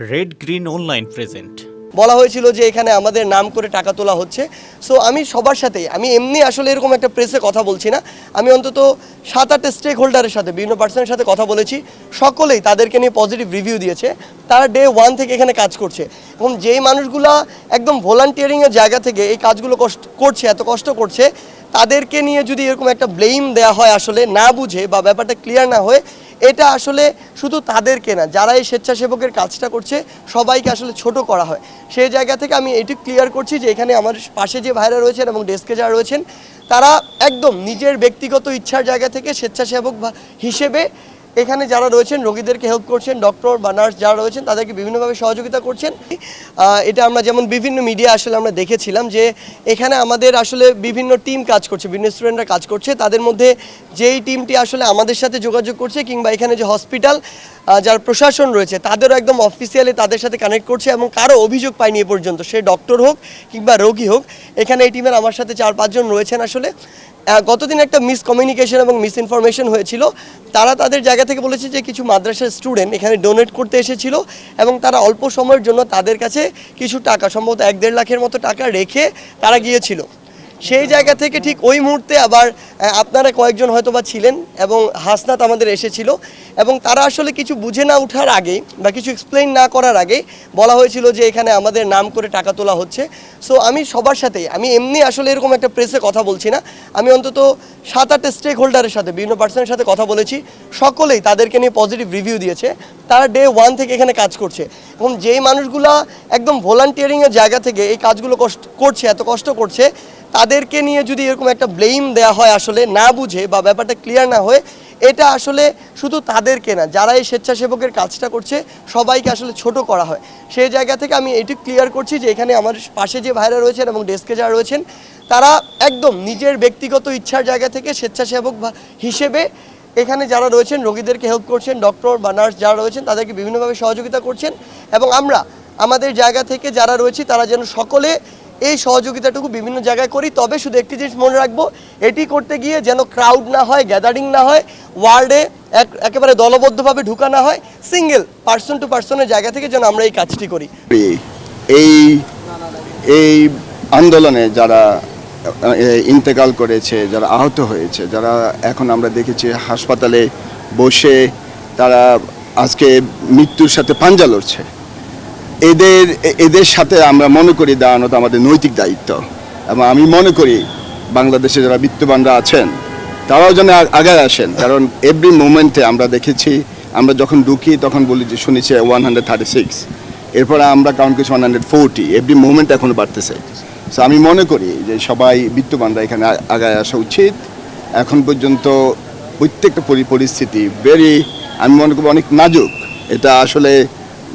Red green online present বলা হয়েছিল যে এখানে আমাদের নাম করে টাকা তোলা হচ্ছে। সো আমি সবার সাথেই আমি এমনি আসলে এরকম একটা প্রেসে কথা বলছি না। আমি অন্তত সাত আট স্টেক হোল্ডারের সাথে, বিভিন্ন পার্সনের সাথে কথা বলেছি। সকলেই তাদেরকে নিয়ে পজিটিভ রিভিউ দিয়েছে। তারা ডে ওয়ান থেকে এখানে কাজ করছে। এবং যেই মানুষগুলা একদম ভলান্টিয়ারিংয়ের জায়গা থেকে এই কাজগুলো কষ্ট, করছে, এত কষ্ট করছে, তাদেরকে নিয়ে যদি এরকম একটা ব্লেম দেওয়া হয় আসলে না বুঝে বা ব্যাপারটা ক্লিয়ার না হয়ে, এটা আসলে শুধু তাদেরকে না, যারা এই স্বেচ্ছাসেবকের কাজটা করছে, সবাইকে আসলে ছোট করা হয়। সেই জায়গা থেকে আমি এটি ক্লিয়ার করছি যে এখানে আমার পাশে যে ভাইরা রয়েছেন এবং ডেস্কে যারা রয়েছেন, তারা একদম নিজের ব্যক্তিগত ইচ্ছার জায়গা থেকে স্বেচ্ছাসেবক হিসেবে এখানে যারা রয়েছেন, রোগীদেরকে হেল্প করছেন ডক্টর বা নার্স যারা রয়েছেন, তাদেরকে বিভিন্নভাবে সহযোগিতা করছেন। এটা আমরা যেমন বিভিন্ন মিডিয়া আসলে আমরা দেখেছিলাম যে এখানে আমাদের আসলে বিভিন্ন টিম কাজ করছে বিভিন্ন স্টুডেন্টরা কাজ করছে। তাদের মধ্যে যেই টিমটি আসলে আমাদের সাথে যোগাযোগ করছে কিংবা এখানে যে হসপিটাল যার প্রশাসন রয়েছে, তাদেরও একদম অফিসিয়ালি তাদের সাথে কানেক্ট করছে এবং কারও অভিযোগ পায়নি এ পর্যন্ত। সে ডক্টর হোক কিংবা রোগী হোক, এখানে এই টিমের আমার সাথে চার পাঁচজন রয়েছেন আসলে। গতদিন একটা মিসকমিউনিকেশন এবং মিস ইনফরমেশন হয়েছিল। তারা তাদের জায়গা থেকে বলেছে যে কিছু মাদ্রাসার স্টুডেন্ট এখানে ডোনেট করতে এসেছিল এবং তারা অল্প সময়ের জন্য তাদের কাছে কিছু টাকা, সম্ভবত এক দেড় লাখের মতো টাকা রেখে তারা গিয়েছিল। সেই জায়গা থেকে ঠিক ওই মুহূর্তে আবার আপনারা কয়েকজন হয়তো বা ছিলেন এবং হাসনাত আমাদের এসেছিল এবং তারা আসলে কিছু বুঝে না ওঠার আগেই বা কিছু এক্সপ্লেইন না করার আগেই বলা হয়েছিল যে এখানে আমাদের নাম করে টাকা তোলা হচ্ছে। সো আমি সবার সাথেই আমি এমনি আসলে এরকম একটা প্রেসে কথা বলছি না। আমি অন্তত সাত আটটা স্টেক হোল্ডারের সাথে, বিভিন্ন পার্সনের সাথে কথা বলেছি। সকলেই তাদেরকে নিয়ে পজিটিভ রিভিউ দিয়েছে। তারা ডে ওয়ান থেকে এখানে কাজ করছে। এবং যেই মানুষগুলা একদম ভলান্টিয়ারিংয়ের জায়গা থেকে এই কাজগুলো কষ্ট, করছে, এত কষ্ট করছে তাদেরকে নিয়ে যদি এরকম একটা ব্লেম দেওয়া হয় আসলে না বুঝে বা ব্যাপারটা ক্লিয়ার না হয়ে, এটা আসলে শুধু তাদেরকে না যারা এই স্বেচ্ছাসেবকের কাজটা করছে, সবাইকে আসলে ছোট করা হয়। সেই জায়গা থেকে আমি এটি ক্লিয়ার করছি যে এখানে আমার পাশে যে ভাইরা রয়েছেন এবং ডেস্কে যারা রয়েছেন, তারা একদম নিজের ব্যক্তিগত ইচ্ছার জায়গা থেকে স্বেচ্ছাসেবক হিসেবে এখানে যারা রয়েছেন, রোগীদেরকে হেল্প করছেন ডক্টর বা নার্স যারা রয়েছেন, তাদেরকে বিভিন্নভাবে সহযোগিতা করছেন এবং আমরা আমাদের জায়গা থেকে যারা রয়েছি, তারা যেন সকলে এই সহযোগিতাটুকু বিভিন্ন জায়গায় করি। তবে শুধু একটি জিনিস মনে রাখব, এটি করতে গিয়ে যেন ক্রাউড না হয় গ্যাদারিং না হয় ওয়ার্ডে এক একেবারে দলবদ্ধভাবে ঢুকা না হয় সিঙ্গেল পার্সন টু পার্সনের জায়গা থেকে যেন আমরা এই কাজটি করি। এই এই আন্দোলনে যারা ইন্তেকাল করেছে, যারা আহত হয়েছে, যারা এখন আমরা দেখেছি হাসপাতালে বসে তারা আজকে মৃত্যুর সাথে পাঞ্জা লড়ছে। এদের এদের সাথে আমরা মনে করি দাঁড়ানো তো আমাদের নৈতিক দায়িত্ব। এবং আমি মনে করি বাংলাদেশে যারা বিত্তবানরা আছেন, তারাও যেন আগায় আসেন। কারণ এভরি মোমেন্টে আমরা দেখেছি, আমরা যখন ঢুকি তখন বলি যে, শুনেছি ওয়ান হান্ড্রেড থার্টি সিক্স এরপরে আমরা কাউন্ট করছি one hundred forty every moment এখনও বাড়তেছে। সো আমি মনে করি যে, সবাই বিত্তবানরা এখানে আগায় আসা উচিত। এখন পর্যন্ত প্রত্যেকটা পরি- পরিস্থিতি ভেরি আমি মনে করি অনেক নাজুক। এটা আসলে